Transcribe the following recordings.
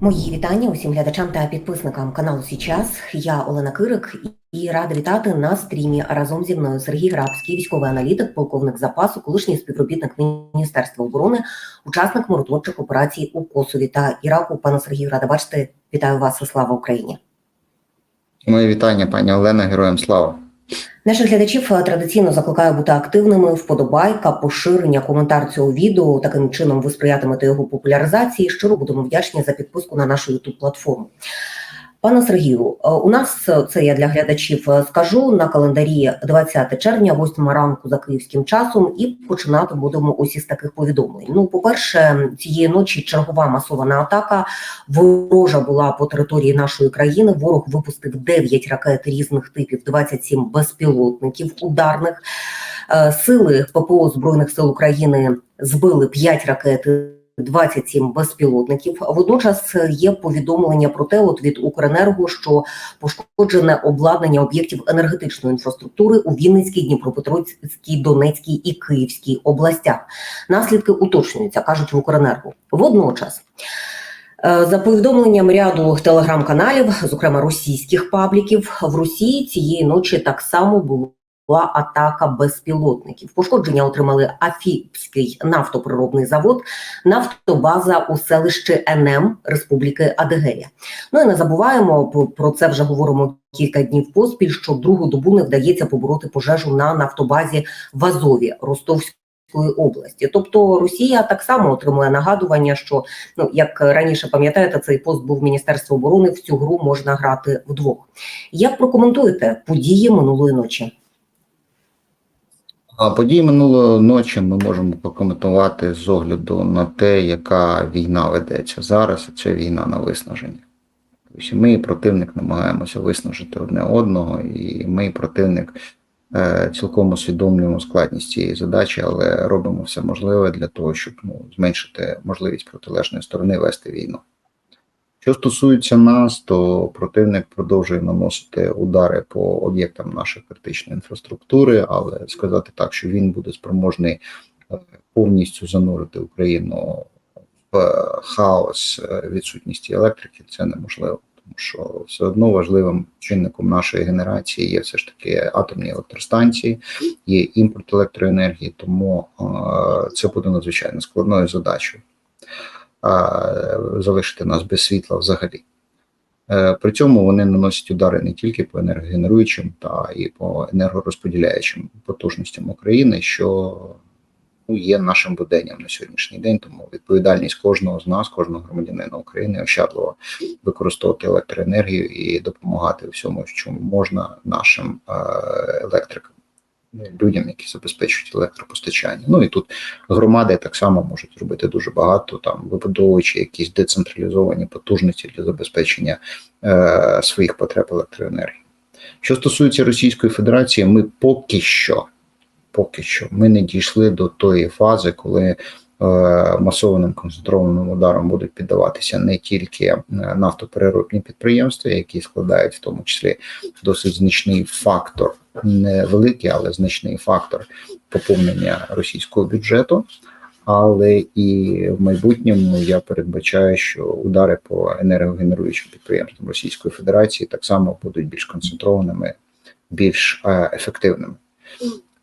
Мої вітання усім глядачам та підписникам каналу Січас. Я Олена Кирик і рада вітати на стрімі разом зі мною Сергій Грабський, військовий аналітик, полковник запасу, колишній співробітник Міністерства оборони, учасник миротворчих операцій у Косові та Іраку. Пане Сергію, рада бачити. Вітаю вас і слава Україні. Моє вітання, пані Олена, героям слава. Наших глядачів е, традиційно закликаю бути активними. Вподобайка, поширення, коментар цього відео. Таким чином ви сприятимете його популяризації. Щиро будемо вдячні за підписку на нашу youtube платформу. Пане Сергію, е, у нас е, це я для глядачів е, скажу на календарі 20 червня, 8 ранку за київським часом, і починати будемо усі з таких повідомлень. Ну, по-перше, цієї ночі чергова масована атака ворожа була по території нашої країни. Ворог випустив 9 ракет різних типів, 27 безпілотників ударних. Сили ППО збройних сил України збили 5 ракет. 27 безпілотників. Водночас є повідомлення про те, от від Укренерго, що пошкоджене обладнання об'єктів енергетичної інфраструктури у Вінницькій, Дніпропетровській, Донецькій і Київській областях. Наслідки уточнюються, кажуть в Укренерго. Водночас. е, За повідомленням ряду телеграм-каналів, зокрема російських пабліків, в Росії цієї ночі так само було була атака безпілотників. Пошкодження отримали Афіпський нафтоприробний завод, нафтобаза у селищі НМ Республіки Адигея. Ну і не забуваємо про- це вже говоримо кілька днів поспіль. Що другу добу не вдається побороти пожежу на нафтобазі в Азові Ростовської. області, тобто Росія так само отримує нагадування, що ну як раніше пам'ятаєте, цей пост був Міністерства оборони. В цю гру можна грати вдвох. Як прокоментуєте події минулої ночі? А події минулої ночі ми можемо прокоментувати з огляду на те, яка війна ведеться зараз. Це війна на виснаження. Тобто ми і противник намагаємося виснажити одне одного, і ми і противник е, цілком усвідомлюємо складність цієї задачі, але робимо все можливе для того, щоб ну, зменшити можливість протилежної сторони вести війну. Що стосується нас, то противник продовжує наносити удари по об'єктам нашої критичної інфраструктури, але сказати так, що він буде спроможний е, повністю занурити Україну в е, хаос е, відсутності електрики, це неможливо. Тому що все одно важливим чинником нашої генерації є все ж таки атомні електростанції, є імпорт електроенергії, тому це буде надзвичайно складною задачею а, залишити нас без світла взагалі. Е, При цьому вони наносять удари не тільки по енергогенеруючим та і по енергорозподіляючим потужностям України, що ну, є нашим буденням на сьогоднішній день. Тому відповідальність кожного з нас, кожного громадянина України, ощадливо використовувати електроенергію і допомагати всьому, чому можна нашим е, електрикам. Людям, які забезпечують електропостачання. Ну і тут громади так само можуть робити дуже багато, там вибудовуючи якісь децентралізовані потужності для забезпечення е, своїх потреб електроенергії. Що стосується Російської Федерації, ми поки що, поки що ми не дійшли до тої фази, коли масованим концентрованим ударом будуть піддаватися не тільки е, нафтопереробні підприємства, які складають в тому числі досить значний фактор, не великий, але значний фактор поповнення російського бюджету. Але і в майбутньому я передбачаю, що удари по енергогенеруючим підприємствам Російської Федерації так само будуть більш концентрованими, більш е, ефективними.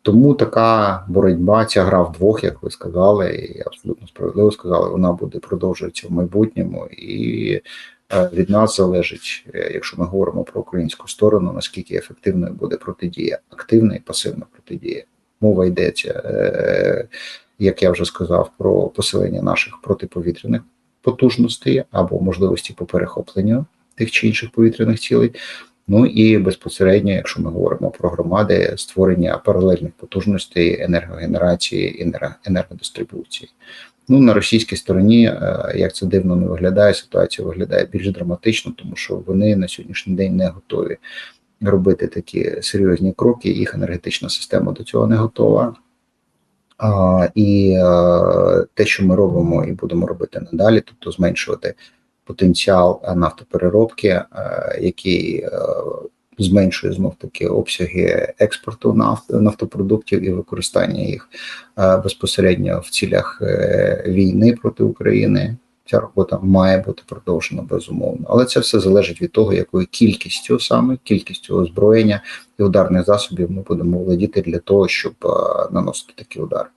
Тому така боротьба, ця гра вдвох, як ви сказали, і абсолютно справедливо сказали, вона буде продовжуватися в майбутньому, і е, від нас залежить, е, якщо ми говоримо про українську сторону, наскільки ефективною буде протидія, активна і пасивна протидія. Мова йдеться, е, як я вже сказав, про посилення наших протиповітряних потужностей або можливості по перехопленню тих чи інших повітряних цілей. Ну і безпосередньо, якщо ми говоримо про громади, створення паралельних потужностей енергогенерації і енергодистрибуції. Ну на російській стороні, е, як це дивно не виглядає, ситуація виглядає більш драматично, тому що вони на сьогоднішній день не готові робити такі серйозні кроки. Їх енергетична система до цього не готова. А, І е, те, що ми робимо і будемо робити надалі, тобто зменшувати потенціал нафтопереробки, е, який е, зменшує знов таки обсяги експорту нафт, нафтопродуктів і використання їх е, безпосередньо в цілях е, війни проти України. Ця робота має бути продовжена безумовно, але це все залежить від того, якою кількістю саме кількістю озброєння і ударних засобів ми будемо володіти для того, щоб е, наносити такі удари.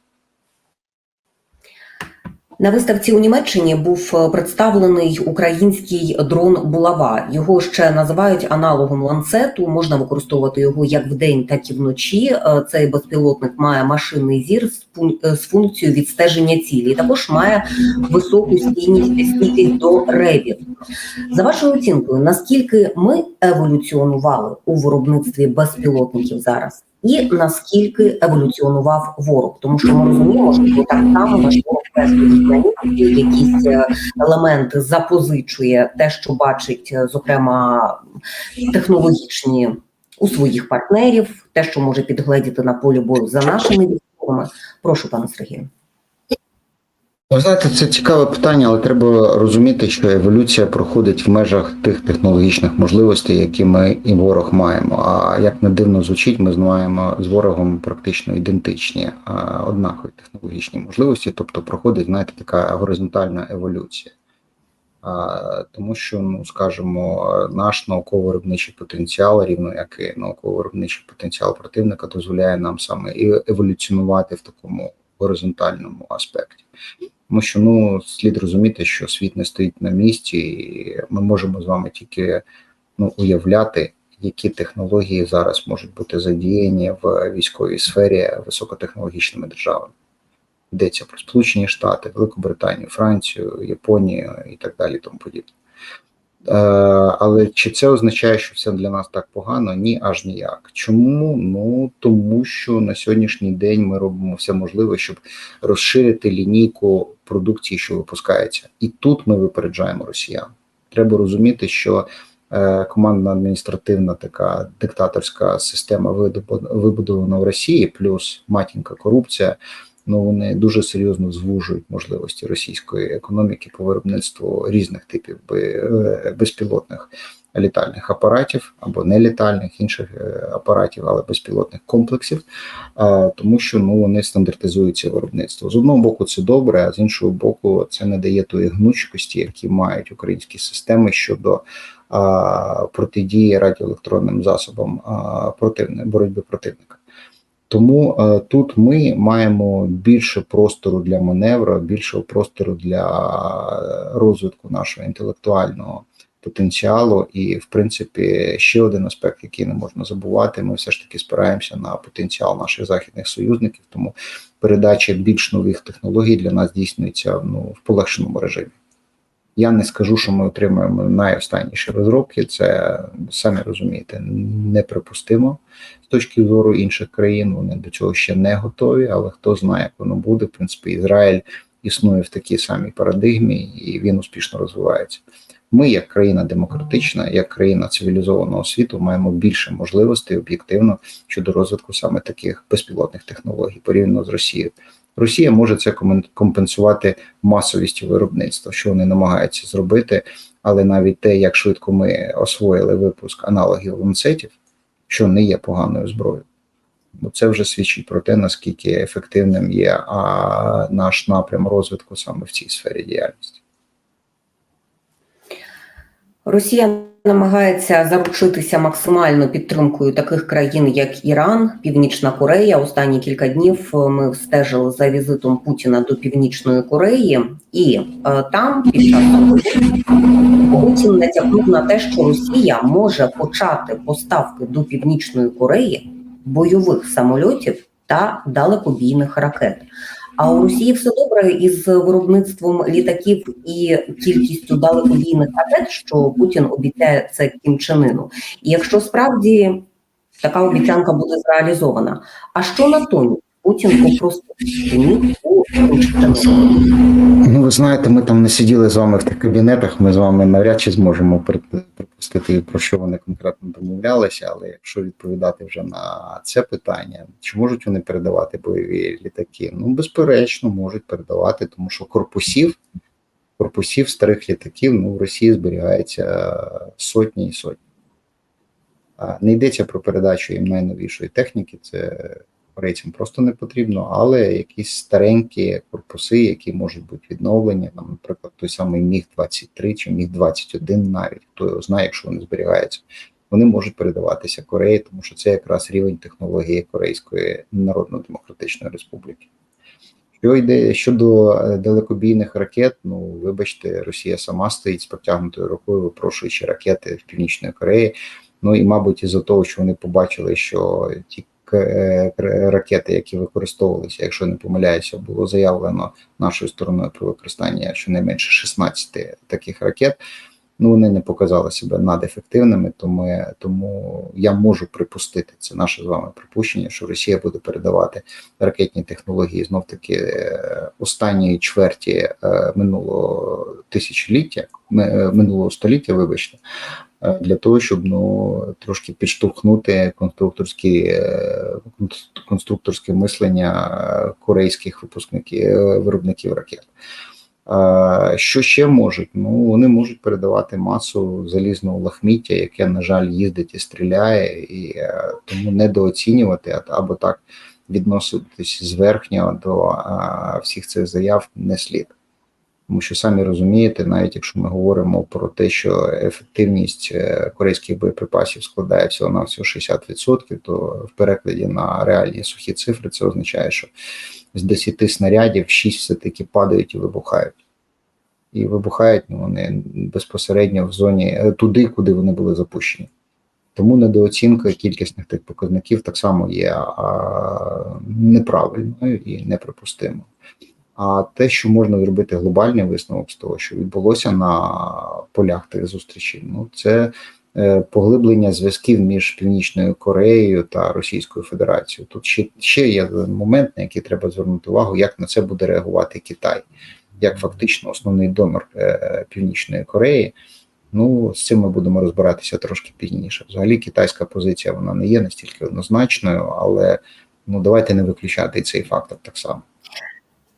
На виставці у Німеччині був е, представлений український дрон Булава. Його ще називають аналогом ланцету. Можна використовувати його як вдень, так і вночі. Е, Цей безпілотник має машинний зір з е, функцією відстеження цілі. Також має високу стійність стійкість до ревів. За вашою оцінкою, наскільки ми еволюціонували у виробництві безпілотників зараз? І наскільки еволюціонував ворог, тому що ми розуміємо, що так само на ній, якісь е, елементи запозичує те, що бачить, е, зокрема, технологічні у своїх партнерів, те, що може підгледіти на полі бою за нашими військовими. Прошу, пане Сергію. Ви знаєте, це цікаве питання, але треба розуміти, що еволюція проходить в межах тих технологічних можливостей, які ми і ворог маємо. А як не дивно звучить, ми маємо з ворогом практично ідентичні однакові технологічні можливості, тобто проходить, знаєте, така горизонтальна еволюція. Тому що, ну скажімо, наш науково-виробничий потенціал, рівно як і науково-виробничий потенціал противника, дозволяє нам саме і еволюціонувати в такому горизонтальному аспекті. Тому що ну слід розуміти, що світ не стоїть на місці, і ми можемо з вами тільки ну, уявляти, які технології зараз можуть бути задіяні в військовій сфері високотехнологічними державами. Йдеться про Сполучені Штати, Великобританію, Францію, Японію і так далі. Тому подібне. Е, але чи це означає, що все для нас так погано? Ні, аж ніяк. Чому? Ну тому що на сьогоднішній день ми робимо все можливе, щоб розширити лінійку продукції, що випускається, і тут ми випереджаємо росіян. Треба розуміти, що е, командна адміністративна така диктаторська система вибудована в Росії, плюс матінка корупція. Ну вони дуже серйозно звужують можливості російської економіки по виробництву різних типів е, безпілотних літальних апаратів або нелітальних інших е, апаратів, але безпілотних комплексів, тому що ну вони стандартизуються виробництво. З одного боку, це добре, а з іншого боку, це не дає тої гнучкості, які мають українські системи щодо протидії радіоелектронним засобам а, противни, боротьби противника. Тому е, тут ми маємо більше простору для маневру, більше простору для розвитку нашого інтелектуального потенціалу. І, в принципі, ще один аспект, який не можна забувати, ми все ж таки спираємося на потенціал наших західних союзників. Тому передача більш нових технологій для нас здійснюється ну, в полегшеному режимі. Я не скажу, що ми отримуємо найостанніші розробки. Це самі розумієте, неприпустимо з точки зору інших країн. Вони до цього ще не готові, але хто знає, як воно буде. В принципі, Ізраїль існує в такій самій парадигмі, і він успішно розвивається. Ми, як країна демократична, як країна цивілізованого світу, маємо більше можливостей об'єктивно щодо розвитку саме таких безпілотних технологій порівняно з Росією. Росія може це компенсувати масовістю виробництва, що вони намагаються зробити, але навіть те, як швидко ми освоїли випуск аналогів ланцетів, що не є поганою зброєю. Бо це вже свідчить про те, наскільки ефективним є а, наш напрям розвитку саме в цій сфері діяльності. Росія намагається заручитися максимально підтримкою таких країн, як Іран, Північна Корея. Останні кілька днів е, ми стежили за візитом Путіна до Північної Кореї, і е, там під час Путін натякнув на те, що Росія може почати поставки до Північної Кореї бойових самольотів та далекобійних ракет. А у Росії все добре із виробництвом літаків і кількістю далекобійних ракет, що Путін обіцяє це Кім Чен Ыну. І якщо справді така обіцянка буде зреалізована, а що натомість Путін Ыну? Ну, ви знаєте, ми там не сиділи з вами в тих кабінетах. Ми з вами навряд чи зможемо при- припустити, про що вони конкретно домовлялися. Але якщо відповідати вже на це питання, чи можуть вони передавати бойові літаки? Ну, безперечно, можуть передавати, тому що корпусів, корпусів старих літаків ну, в Росії зберігається сотні і сотні. А Не йдеться про передачу їм найновішої техніки, це корейцям просто не потрібно, але якісь старенькі корпуси, які можуть бути відновлені, там, наприклад, той самий Міг 23 чи Міг 21 навіть хто його знає, якщо вони зберігаються. Вони можуть передаватися Кореї, тому що це якраз рівень технології Корейської Народно-Демократичної Республіки. Що йде щодо е, далекобійних ракет, ну вибачте, Росія сама стоїть з протягнутою рукою, випрошуючи ракети в Північної Кореї. Ну і мабуть, із-за того, що вони побачили, що ті ракети, які використовувалися, якщо не помиляюся, було заявлено нашою стороною про використання щонайменше 16 таких ракет. Ну, вони не показали себе надефективними, тому, тому я можу припустити це наше з вами припущення, що Росія буде передавати ракетні технології знов таки е, останньої чверті е, минулого тисячоліття, е, минулого століття, вибачте, для того, щоб ну трошки підштовхнути конструкторські конструкторське мислення корейських випускників виробників ракет. Е, Що ще можуть? Ну вони можуть передавати масу залізного лахміття, яке, на жаль, їздить і стріляє, і е, тому недооцінювати або так відноситись зверхнього до е, всіх цих заяв не слід. Тому що самі розумієте, навіть якщо ми говоримо про те, що ефективність е, корейських боєприпасів складає всього на всього 60%, то в перекладі на реальні сухі цифри це означає, що з 10 снарядів 6 все-таки падають і вибухають. І вибухають ну, вони безпосередньо в зоні е, туди, куди вони були запущені. Тому недооцінка кількісних тих показників так само є неправильною і неприпустимою. А те, що можна зробити глобальний висновок з того, що відбулося на полях тих зустрічей, ну це е, поглиблення зв'язків між Північною Кореєю та Російською Федерацією. Тут ще, ще є момент, на який треба звернути увагу, як на це буде реагувати Китай, як фактично основний донор е, Північної Кореї. Ну, з цим ми будемо розбиратися трошки пізніше. Взагалі, китайська позиція вона не є настільки однозначною, але ну давайте не виключати і цей фактор так само.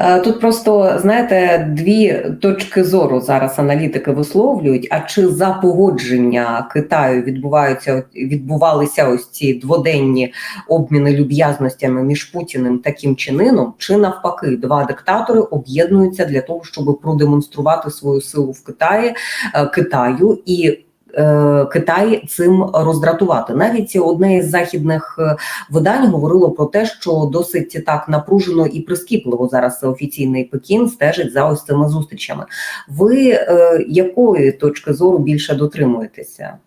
Е, Тут просто знаєте дві точки зору зараз аналітики висловлюють. А чи за погодження Китаю відбуваються відбувалися ось ці дводенні обміни люб'язностями між Путіним та Кім Чен чи навпаки, два диктатори об'єднуються для того, щоб продемонструвати свою силу в Китаї е, Китаю і. Е, Китай цим роздратувати навіть одне із західних е, видань говорило про те, що досить так напружено і прискіпливо зараз офіційний Пекін стежить за ось цими зустрічами. Ви е, якої точки зору більше дотримуєтеся?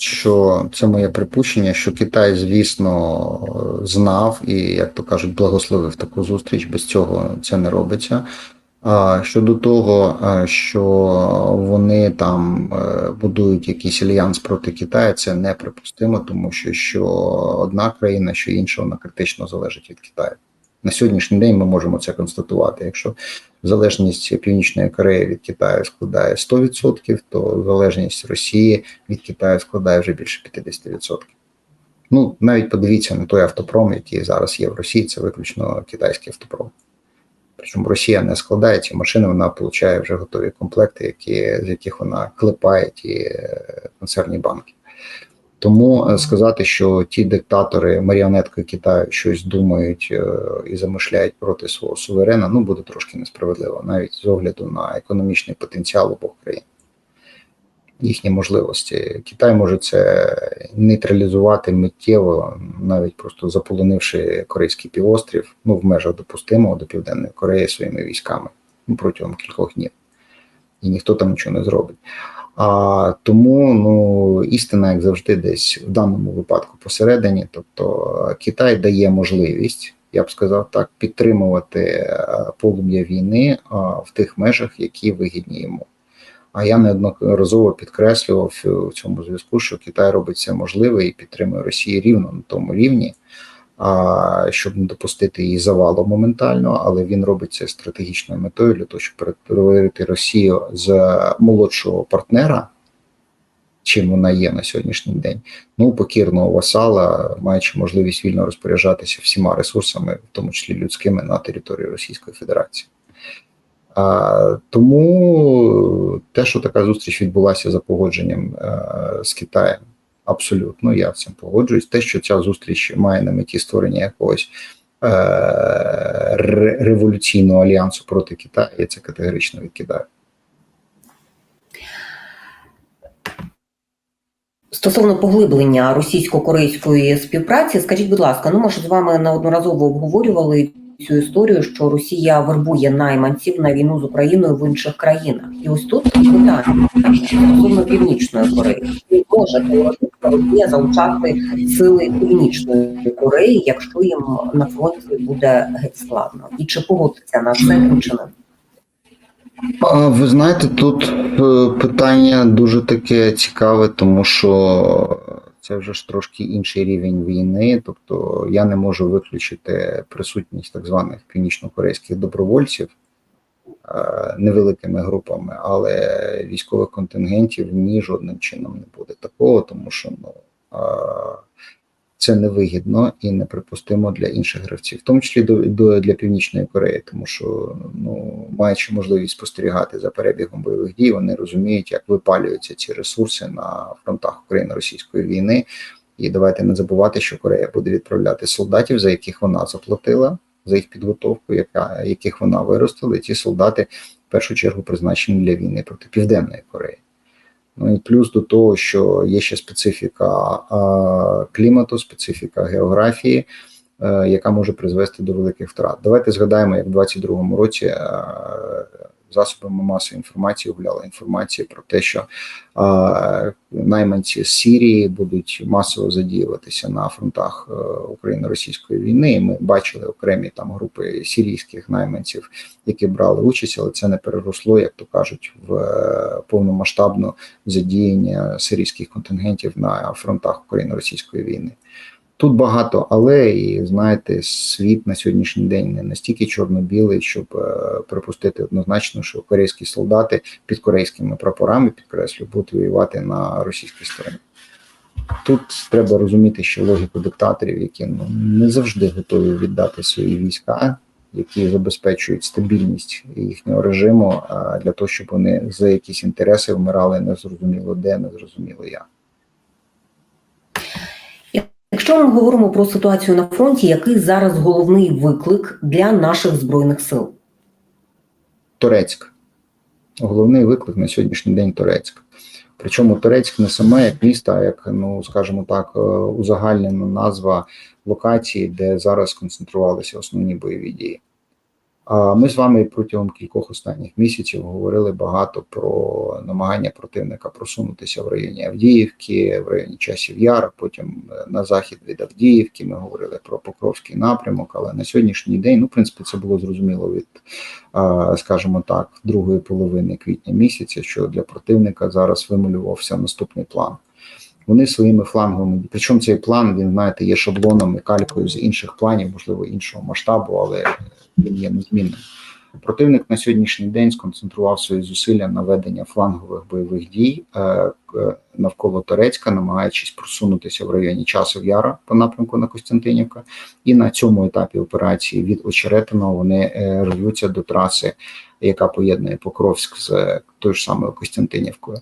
Що це моє припущення, що Китай, звісно, знав і, як то кажуть, благословив таку зустріч. Без цього це не робиться. Щодо того, е, що вони там е, будують якийсь альянс проти Китаю, це неприпустимо, тому що що одна країна, що інша, вона критично залежить від Китаю. На сьогоднішній день ми можемо це констатувати. Якщо залежність Північної Кореї від Китаю складає 100%, то залежність Росії від Китаю складає вже більше 50%. Ну, навіть подивіться на той автопром, який зараз є в Росії, це виключно китайський автопром. Причому Росія не складає ці машини, вона отримує вже готові комплекти, які, з яких вона клепає ті е, концерні банки. Тому е, сказати, що ті диктатори, маріонетки Китаю щось думають е, і замишляють проти свого суверена, ну буде трошки несправедливо, навіть з огляду на економічний потенціал обох країн. Їхні можливості. Китай може це нейтралізувати миттєво, навіть просто заполонивши Корейський півострів, ну в межах допустимого до Південної Кореї своїми військами ну, протягом кількох днів. І ніхто там нічого не зробить. А тому ну істина, як завжди, десь в даному випадку посередині. Тобто Китай дає можливість, я б сказав так, підтримувати е, полум'я війни а, в тих межах, які вигідні йому. А я неодноразово підкреслював в цьому зв'язку, що Китай робить все можливе і підтримує Росію рівно на тому рівні, а, щоб не допустити її завалу моментально, але він робить це стратегічною метою для того, щоб перетворити Росію з молодшого партнера, чим вона є на сьогоднішній день, ну покірного васала, маючи можливість вільно розпоряджатися всіма ресурсами, в тому числі людськими, на території Російської Федерації. Тому те, що така зустріч відбулася за погодженням е, з Китаєм, Абсолютно, я з цим погоджуюсь. Те, що ця зустріч має на меті створення якогось е- революційного альянсу проти Китаю, я це категорично відкидаю. Стосовно поглиблення російсько-корейської співпраці, скажіть, будь ласка, ну ми ж з вами неодноразово обговорювали цю історію, що Росія вербує найманців на війну з Україною в інших країнах. І ось тут питання стосовно північної Кореї. Може Росія залучати сили північної Кореї, якщо їм на фронті буде геть складно? І чи погодиться на тим чи не? Ви знаєте, тут е, питання дуже таке цікаве, тому що це вже ж трошки інший рівень війни. Тобто я не можу виключити присутність так званих північно-корейських добровольців е, невеликими групами, але військових контингентів ні жодним чином не буде такого, тому що ну. Це невигідно і неприпустимо для інших гравців, в тому числі до, до для Північної Кореї, тому що ну маючи можливість спостерігати за перебігом бойових дій, вони розуміють, як випалюються ці ресурси на фронтах Україно-російської війни. І давайте не забувати, що Корея буде відправляти солдатів, за яких вона заплатила, за їх підготовку, яка яких вона виростила. І ці солдати в першу чергу призначені для війни проти Південної Кореї. Ну і плюс до того, що є ще специфіка клімату, специфіка географії, е, яка може призвести до великих втрат. Давайте згадаємо, як в 2022 році е, засобами масової інформації гуляла інформація про те, що е, найманці з Сірії будуть масово задіюватися на фронтах е, Україно-російської війни. І ми бачили окремі там групи сирійських найманців, які брали участь, але це не переросло, як то кажуть, в е, повномасштабну задіяння сирійських контингентів на фронтах Україно-російської війни. Тут багато, але і знаєте, світ на сьогоднішній день не настільки чорно-білий, щоб е, припустити однозначно, що корейські солдати під корейськими прапорами, підкреслю, будуть воювати на російській стороні. Тут треба розуміти, що логіку диктаторів, які ну не завжди готові віддати свої війська, які забезпечують стабільність їхнього режиму, а для того, щоб вони за якісь інтереси вмирали незрозуміло де, незрозуміло як. Якщо ми говоримо про ситуацію на фронті, який зараз головний виклик для наших збройних сил? Турецьк. Головний виклик на сьогоднішній день Турецьк. Причому Турецьк не саме як місто, а як, ну скажімо так, е, узагальнена назва локації, де зараз сконцентрувалися основні бойові дії. Ми з вами протягом кількох останніх місяців говорили багато про намагання противника просунутися в районі Авдіївки, в районі Часів Яр, потім на захід від Авдіївки. Ми говорили про Покровський напрямок. Але на сьогоднішній день, ну, в принципі, це було зрозуміло від, скажімо так, другої половини квітня місяця, що для противника зараз вималювався наступний план. Вони своїми флангами. причому цей план він знаєте, є шаблоном і калькою з інших планів, можливо, іншого масштабу, але він є незмінним. Противник на сьогоднішній день сконцентрував свої зусилля на ведення флангових бойових дій е, навколо Торецька, намагаючись просунутися в районі Часов Яра по напрямку на Костянтинівка. І на цьому етапі операції від Очеретиного вони е, рвуться до траси, яка поєднує Покровськ з тою ж самою Костянтинівкою.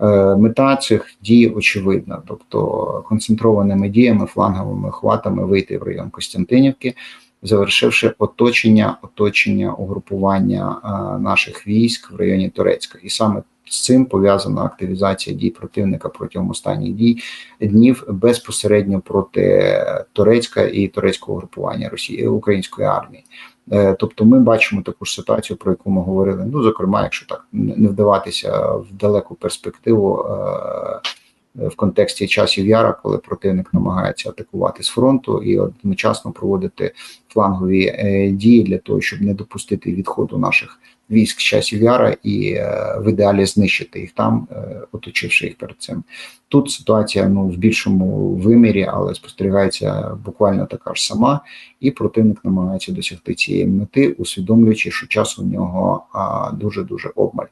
Е, Мета цих дій очевидна, тобто концентрованими діями, фланговими хватами вийти в район Костянтинівки завершивши оточення оточення угрупування наших військ в районі Турецька, і саме з цим пов'язана активізація дій противника протягом останніх дій днів безпосередньо проти Турецька і турецького угрупування Росії української армії. Е, тобто, ми бачимо таку ж ситуацію, про яку ми говорили. Ну, зокрема, якщо так не вдаватися в далеку перспективу. В контексті часів яра, коли противник намагається атакувати з фронту і одночасно проводити флангові е, дії для того, щоб не допустити відходу наших військ з часів яра і е, в ідеалі знищити їх там, е, оточивши їх перед цим. Тут ситуація ну в більшому вимірі, але спостерігається буквально така ж сама, і противник намагається досягти цієї мети, усвідомлюючи, що часу в нього дуже дуже обмаль.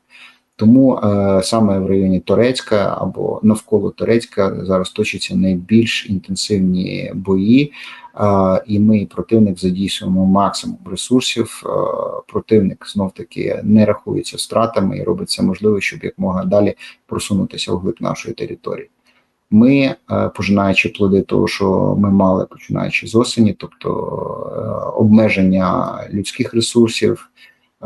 Тому е, саме в районі Торецька або навколо Торецька зараз точаться найбільш інтенсивні бої, е, і ми противник задійсуємо максимум ресурсів. Е, противник знов таки не рахується стратами і робить все можливе, щоб якмога далі просунутися вглиб нашої території. Ми, е, пожинаючи плоди того, що ми мали починаючи з осені, тобто е, обмеження людських ресурсів,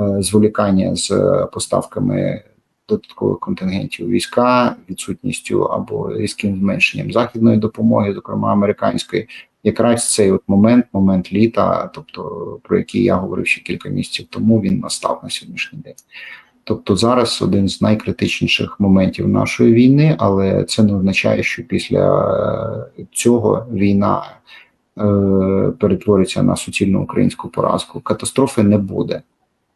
е, зволікання з поставками додаткових контингентів війська, відсутністю або різким зменшенням західної допомоги, зокрема американської, якраз цей от момент, момент літа, тобто про який я говорив ще кілька місяців тому, він настав на сьогоднішній день. Тобто зараз один з найкритичніших моментів нашої війни, але це не означає, що після е, цього війна е, перетвориться на суцільну українську поразку. Катастрофи не буде.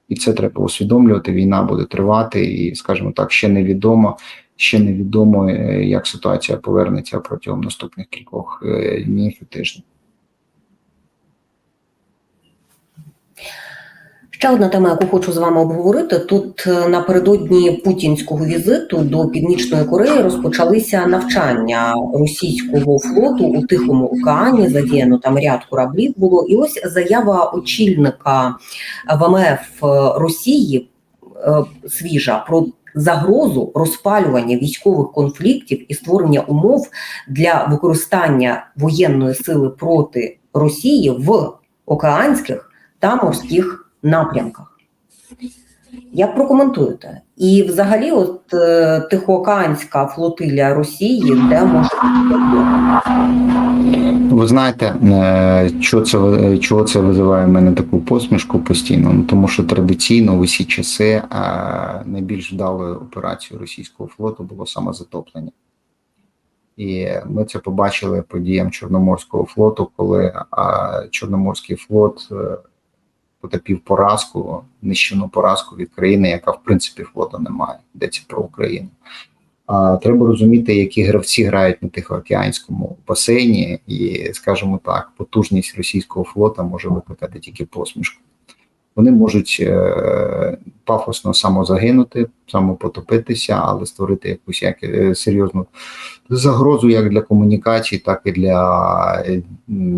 І це треба усвідомлювати. Війна буде тривати, і, скажімо так, ще невідомо, ще невідомо, е, як ситуація повернеться протягом наступних кількох е, днів і тижнів. Ще одна тема, яку хочу з вами обговорити. Тут е, напередодні путінського візиту до Північної Кореї розпочалися навчання російського флоту у Тихому океані. Задіяно там ряд кораблів було. І ось заява очільника ВМФ Росії е, свіжа про загрозу розпалювання військових конфліктів і створення умов для використання воєнної сили проти Росії в океанських та морських напрямках. Як прокоментуєте? І взагалі, от е, Тихоокеанська флотилія Росії, де може Ви знаєте, е, що це чого це визиває в мене таку посмішку постійно? Ну тому що традиційно в усі часи е, найбільш вдалою операцією російського флоту було самозатоплення. І ми це побачили по діям Чорноморського флоту, коли Чорноморський флот потерпів поразку, нищівну поразку від країни, яка в принципі флоту не має. Йдеться про Україну. А треба розуміти, які гравці грають на Тихоокеанському басейні, і, скажімо так, потужність російського флота може викликати тільки посмішку. Вони можуть е, пафосно самозагинути, самопотопитися, але створити якусь як, е, серйозну загрозу як для комунікацій, так і для е,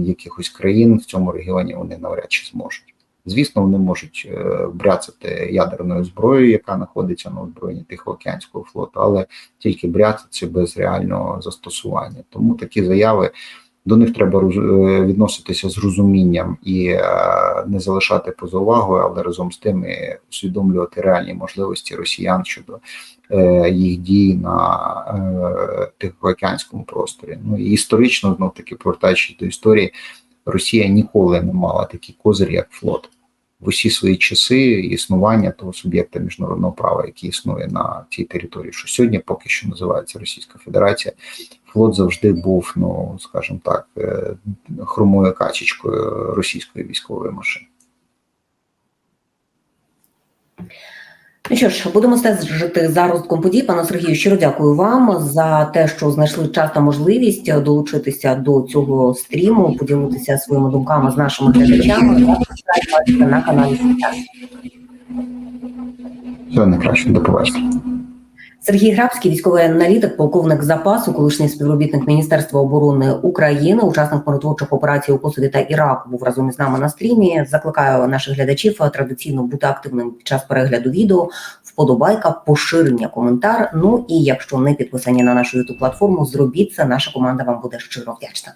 якихось країн в цьому регіоні вони навряд чи зможуть. Звісно, вони можуть е, бряцати ядерною зброєю, яка знаходиться на озброєнні Тихоокеанського флоту, але тільки бряцати без реального застосування. Тому такі заяви до них треба е, відноситися з розумінням і е, не залишати поза увагою, але разом з тим усвідомлювати реальні можливості росіян щодо їх дій на Тихоокеанському просторі. Ну і історично, знов таки повертаючись до історії, Росія ніколи не мала такі козирі, як флот. В усі свої часи існування того суб'єкта міжнародного права, який існує на цій території, що сьогодні поки що називається Російська Федерація, флот завжди був, ну скажімо так, е, хромою качечкою російської військової машини. Ну що ж, будемо стежити за розвитком подій. Пане Сергію, щиро дякую вам за те, що знайшли час та можливість долучитися до цього стріму, поділитися своїми думками з нашими глядачами. На каналі Все найкраще, до побачення. Сергій Грабський, військовий аналітик, полковник запасу, колишній співробітник Міністерства оборони України, учасник миротворчих операцій у Косові та Іраку, був разом із нами на стрімі. Закликаю наших глядачів традиційно бути активним під час перегляду відео. Вподобайка, поширення, коментар. Ну і якщо не підписані на нашу youtube платформу, зробіть це. Наша команда вам буде щиро вдячна.